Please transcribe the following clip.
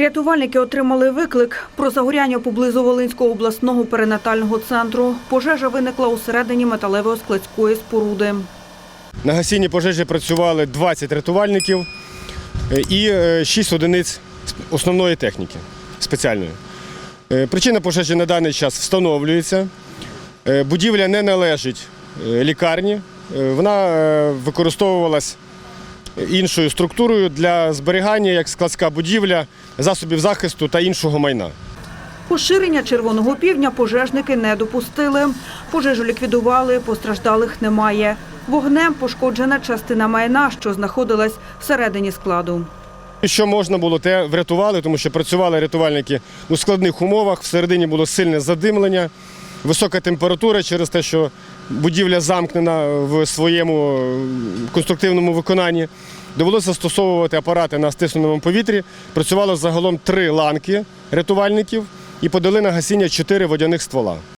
Рятувальники отримали виклик про загоряння поблизу Волинського обласного перинатального центру. Пожежа виникла усередині металевої складської споруди. На гасінні пожежі працювали 20 рятувальників е, і 6 одиниць основної техніки спеціальної. Е, Причина пожежі на даний час встановлюється. Е, Будівля не належить е, лікарні. Е, Вона е, використовувалась іншою структурою для зберігання як складська будівля, засобів захисту та іншого майна. Поширення червоного півдня пожежники не допустили. Пожежу ліквідували, постраждалих немає. Вогнем пошкоджена частина майна, що знаходилась всередині складу. Що можна було, те врятували, тому що працювали рятувальники у складних умовах. Всередині було сильне задимлення, висока температура через те, що будівля замкнена в своєму конструктивному виконанні. Довелося застосовувати апарати на стисненому повітрі. Працювало загалом три ланки рятувальників і подали на гасіння чотири водяних ствола.